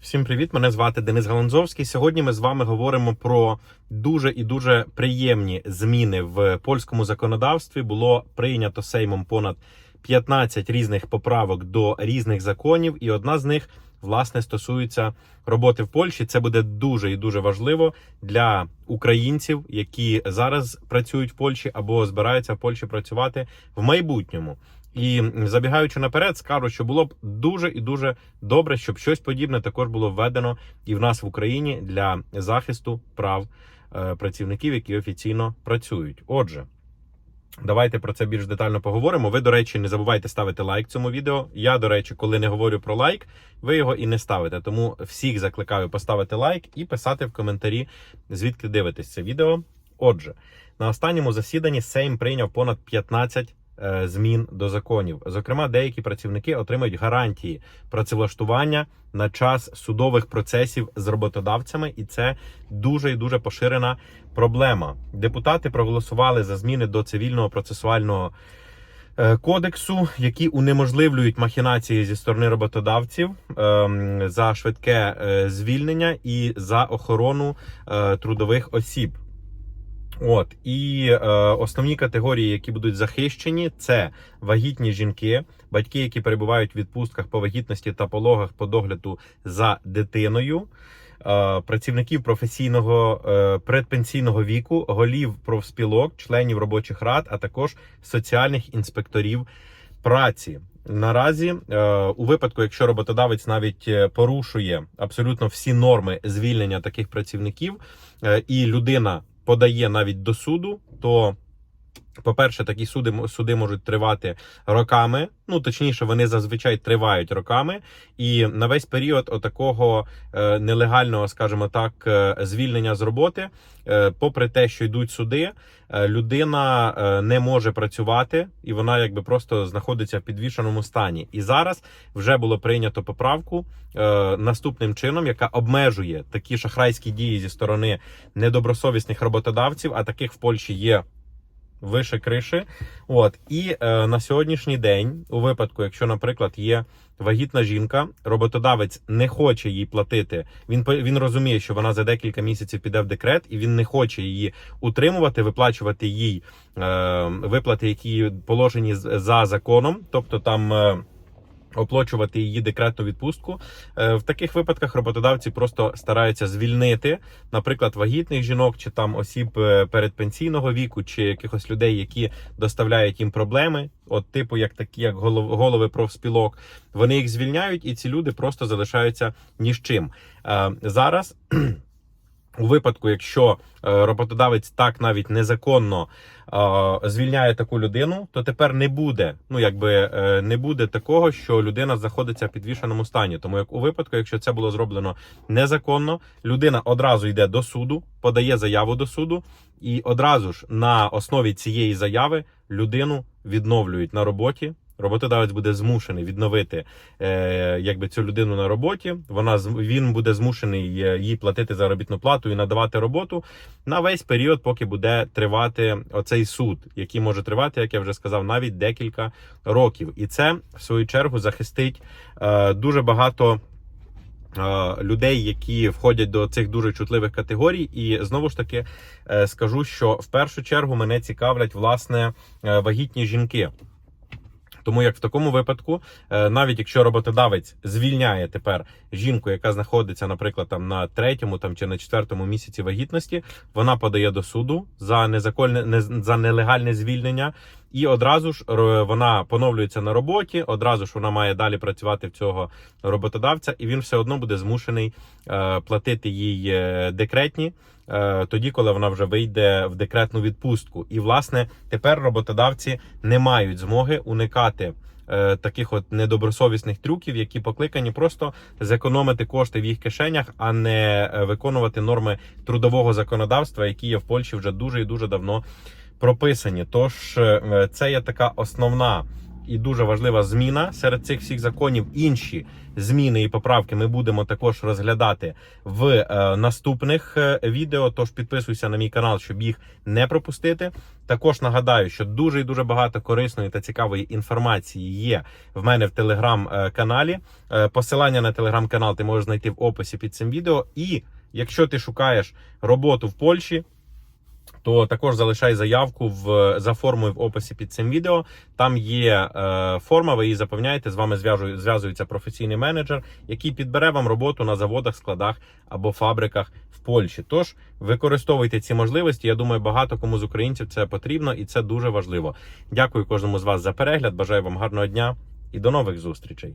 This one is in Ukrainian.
Всім привіт! Мене звати Денис Галанзовський. Сьогодні ми з вами говоримо про дуже і дуже приємні зміни в польському законодавстві. Було прийнято Сеймом понад 15 різних поправок до різних законів, і одна з них власне стосується роботи в Польщі. Це буде дуже і дуже важливо для українців, які зараз працюють в Польщі або збираються в Польщі працювати в майбутньому. І забігаючи наперед, скажу, що було б дуже і дуже добре, щоб щось подібне також було введено і в нас в Україні для захисту прав е, працівників, які офіційно працюють. Отже. Давайте про це більш детально поговоримо. Ви, до речі, не забувайте ставити лайк цьому відео. Я, до речі, коли не говорю про лайк, ви його і не ставите. Тому всіх закликаю поставити лайк і писати в коментарі, звідки дивитесь це відео. Отже, на останньому засіданні Сейм прийняв понад 15 е, змін до законів. Зокрема, деякі працівники отримають гарантії працевлаштування на час судових процесів з роботодавцями, і це дуже і дуже поширена проблема. Депутати проголосували за зміни до цивільного процесуального е, кодексу, які унеможливлюють махінації зі сторони роботодавців ем, за швидке е, звільнення і за охорону е, трудових осіб. От і е, основні категорії, які будуть захищені, це вагітні жінки, батьки, які перебувають в відпустках по вагітності та пологах по догляду за дитиною, е, працівників професійного е, предпенсійного віку, голів профспілок, членів робочих рад, а також соціальних інспекторів праці. Наразі, е, у випадку, якщо роботодавець навіть е, порушує абсолютно всі норми звільнення таких працівників, е, і людина подає навіть до суду, то по-перше, такі суди суди можуть тривати роками. Ну точніше, вони зазвичай тривають роками, і на весь період отакого е, нелегального, скажімо так, е, звільнення з роботи, е, попри те, що йдуть суди, людина не може працювати, і вона якби просто знаходиться в підвішеному стані. І зараз вже було прийнято поправку наступним чином, яка обмежує такі шахрайські дії зі сторони недобросовісних роботодавців, а таких в Польщі є вище криші. От і е, на сьогоднішній день, у випадку, якщо, наприклад, є вагітна жінка, роботодавець не хоче їй платити. Він він розуміє, що вона за декілька місяців піде в декрет, і він не хоче її утримувати, виплачувати їй е, виплати, які положені за законом, тобто там. Е, Оплачувати її декретну відпустку Е, в таких випадках роботодавці просто стараються звільнити, наприклад, вагітних жінок чи там осіб е, передпенсійного віку, чи якихось людей, які доставляють їм проблеми, от типу, як такі, як голов- голови профспілок. Вони їх звільняють, і ці люди просто залишаються ні з чим. Е, Зараз. У випадку, якщо е, роботодавець так навіть незаконно звільняє таку людину, то тепер не буде. Ну якби е, не буде такого, що людина знаходиться в підвішеному стані. Тому як у випадку, якщо це було зроблено незаконно, людина одразу йде до суду, подає заяву до суду, і одразу ж на основі цієї заяви людину відновлюють на роботі. Роботодавець буде змушений відновити е, якби цю людину на роботі. Вона він буде змушений е, їй платити заробітну плату і надавати роботу на весь період, поки буде тривати оцей суд, який може тривати, як я вже сказав, навіть декілька років. І це в свою чергу захистить е, дуже багато. е, Людей, які входять до цих дуже чутливих категорій, і знову ж таки е, скажу, що в першу чергу мене цікавлять власне вагітні жінки. Тому як в такому випадку, е, навіть якщо роботодавець звільняє тепер жінку, яка знаходиться, наприклад, там на третьому там чи на четвертому місяці вагітності, вона подає до суду за незаконне не за нелегальне звільнення, і одразу ж вона поновлюється на роботі. Одразу ж вона має далі працювати в цього роботодавця, і він все одно буде змушений е, платити їй е, декретні. е, Тоді, коли вона вже вийде в декретну відпустку, і власне тепер роботодавці не мають змоги уникати таких от недобросовісних трюків, які покликані просто зекономити кошти в їх кишенях, а не виконувати норми трудового законодавства, які є в Польщі вже дуже і дуже давно прописані. Тож е, це є така основна. і дуже важлива зміна серед цих всіх законів. Інші зміни і поправки ми будемо також розглядати в е, наступних е, відео. Тож підписуйся на мій канал, щоб їх не пропустити. Також нагадаю, що дуже і дуже багато корисної та цікавої інформації є в мене в телеграм-каналі. Посилання на телеграм-канал ти можеш знайти в описі під цим відео. І якщо ти шукаєш роботу в Польщі, то також залишай заявку в за формою в описі під цим відео. Там є е, форма, ви її заповняєте. З вами зв'яжу- зв'язується професійний менеджер, який підбере вам роботу на заводах, складах або фабриках в Польщі. Тож використовуйте ці можливості. Я думаю, багато кому з українців це потрібно і це дуже важливо. Дякую кожному з вас за перегляд. Бажаю вам гарного дня і до нових зустрічей.